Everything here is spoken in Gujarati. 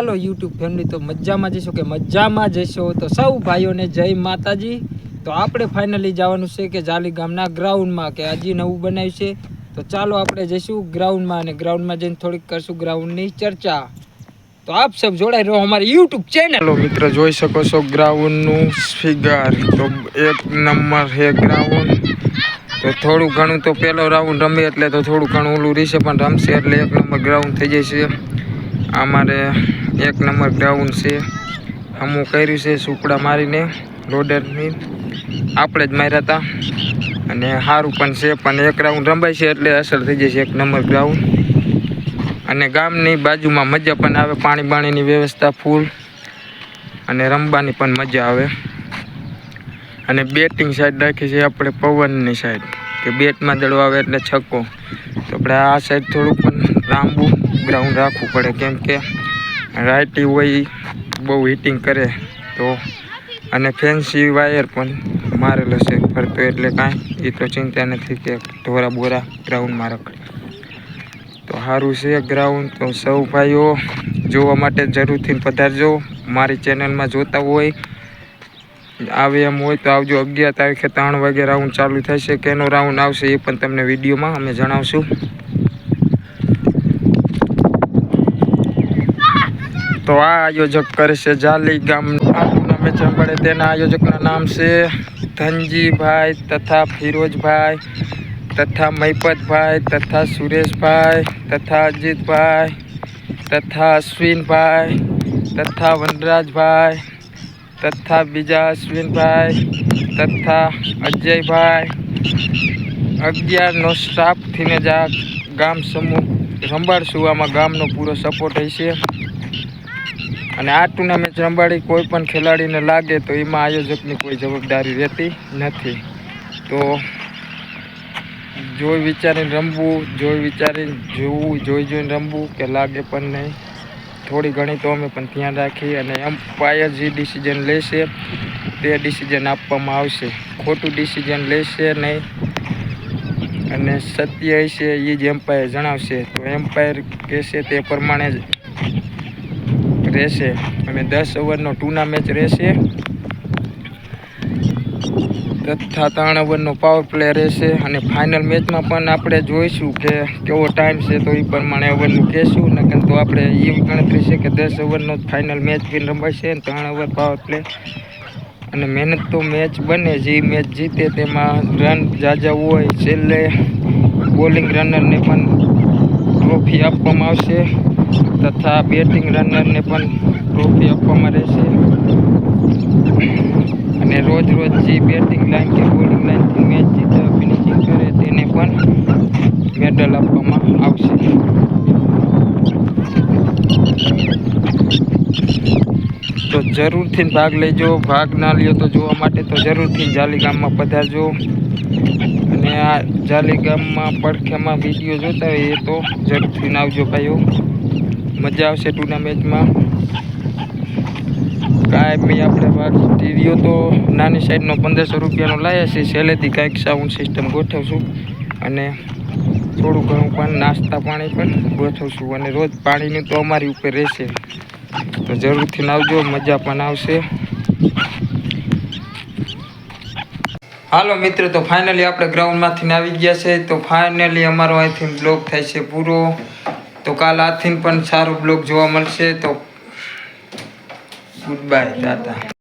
ચાલો યુટ્યુબ ફેમિલી, તો મજામાં જઈશું કે મજામાં જઈશો? તો સૌ ભાઈઓને જય માતાજી. તો આપણે ફાઇનલી જવાનું છે કે જાલી ગામના ગ્રાઉન્ડમાં કે હજી નવું બનાવ્યું છે. તો ચાલો આપણે જઈશું ગ્રાઉન્ડમાં અને ગ્રાઉન્ડમાં જઈને થોડીક કરશું ગ્રાઉન્ડની ચર્ચા. તો આપ સબ જોડાઈ રહો અમારી યુટ્યુબ ચેનલ મિત્ર, જોઈ શકો છો ગ્રાઉન્ડનું ફિગર તો એક નંબર છે ગ્રાઉન્ડ તો થોડું ઘણું તો પહેલો રાઉન્ડ રમે એટલે તો થોડું ઘણું ઓલું રહેશે, પણ રમશે એટલે એક નંબર ગ્રાઉન્ડ થઈ જશે. અમારે એક નંબર ગ્રાઉન્ડ છે. અમુક કર્યું છે સુપડા મારીને રોડરની આપણે જ માર્યા હતા અને સારું પણ છે, પણ એક રાઉન્ડ રમાય છે એટલે અસર થઈ જશે એક નંબર ગ્રાઉન્ડ અને ગામની બાજુમાં મજા પણ આવે, પાણી બાણીની વ્યવસ્થા ફૂલ અને રમવાની પણ મજા આવે. અને બેટિંગ સાઈડ રાખી છે આપણે પવનની સાઈડ કે બેટમાં દડો આવે એટલે છક્કો. તો આપણે આ સાઈડ થોડું પણ લાંબુ ગ્રાઉન્ડ રાખવું પડે, કેમ કે રાઇટી હોય બહુ હિટિંગ કરે તો. અને ફેન્સી વાયર પણ મારેલો છે ફરતો એટલે કાંઈ એ તો ચિંતા નથી કે ઢોરા બોરા ગ્રાઉન્ડમાં રખડે. તો સારું છે ગ્રાઉન્ડ તો સૌ ભાઈઓ જોવા માટે જરૂરથી પધારજો. મારી ચેનલમાં જોતા હોય, આવે એમ હોય તો આવજો. અગિયાર તારીખે ત્રણ વાગે રાઉન્ડ ચાલુ થશે. કેનો રાઉન્ડ આવશે એ પણ તમને વિડીયોમાં અમે જણાવશું. તો આ આયોજક કરે છે જાલી ગામ આ ટુર્નામેન્ટ રમાડે તેના આયોજકના નામ છે ધનજીભાઈ તથા ફિરોજભાઈ તથા મહિપતભાઈ તથા સુરેશભાઈ તથા અજીતભાઈ તથા અશ્વિનભાઈ તથા વનરાજભાઈ તથા બીજા અશ્વિનભાઈ તથા અજયભાઈ અગિયારનો સ્ટાફથીને જ આ ગામ સમૂહ રંબાડશું આમાં ગામનો પૂરો સપોર્ટ હશે અને આ ટુર્નામેન્ટ રંબાડી કોઈ પણ ખેલાડીને લાગે તો એમાં આયોજકની કોઈ જવાબદારી રહેતી નથી. તો જોઈ વિચારીને રમવું, જોઈ વિચારીને જોવું, જોઈ જોઈને રમવું કે લાગે પણ નહીં. થોડી ઘણી તો અમે પણ ધ્યાન રાખી અને એમ્પાયર જે ડિસિઝન લેશે તે ડિસિઝન આપવામાં આવશે. ખોટું ડિસિઝન લેશે નહીં. અને સત્ય હશે એ જ એમ્પાયર જણાવશે. તો એમ્પાયર કહેશે તે પ્રમાણે જ રહેશે અને દસ ઓવરનો ટુર્નામેન્ટ રહેશે. તથા ત્રણ ઓવરનો પાવર પ્લે રહેશે અને ફાઇનલ મેચમાં પણ આપણે જોઈશું કે કેવો ટાઈમ છે તો એ પ્રમાણે ઓવરનું કહેશું. નકર તો આપણે એવી ગણતરી છે કે દસ ઓવરનો ફાઇનલ મેચ બી રમાશે અને ત્રણ ઓવર પાવર પ્લે અને મહેનત તો મેચ બને, જે મેચ જીતે તેમાં રન જાજા હોય, છેલ્લે બોલિંગ રનરને પણ ટ્રોફી આપવામાં આવશે. તથા બેટિંગ રનરને પણ ટ્રોફી આપવામાં રહેશે. અને રોજ રોજ જે બેટિંગ લાઈન કે બોલિંગ લાઈનથી મેચ જીતે ફિનિશિંગ કરે, તેને પણ મેડલ આપવામાં આવશે. તો જરૂરથી ભાગ લેજો. ભાગ ના લ્યો તો જોવા માટે તો જરૂરથી જાલી ગામમાં પધારજો. અને આ જાલી ગામમાં પડખેમાં વીડિયો જોતા હોય એ તો જરૂરથી આવજો ભાઈઓ. મજા આવશે ટુર્નામેન્ટમાં કાંઈ આપણે વાત સ્ટીરિયો તો નાની સાઈડનો પંદરસો રૂપિયાનો લાવ્યા છે. સહેલેથી કાંઈક સાઉન્ડ સિસ્ટમ ગોઠવશું અને થોડું ઘણું પણ નાસ્તા પાણી પણ ગોઠવશું અને રોજ પાણીની તો અમારી ઉપર રહેશે. તો જરૂરથી આવજો મજા પણ આવશે. હાલો મિત્રો, તો ફાઇનલી આપણે ગ્રાઉન્ડમાંથી આવી ગયા છે. તો ફાઇનલી અમારો અહીંથી બ્લોગ થાય છે પૂરો. તો કાલ આથી પણ સારો બ્લોગ જોવા મળશે. તો ગુડ બાય ટાટા.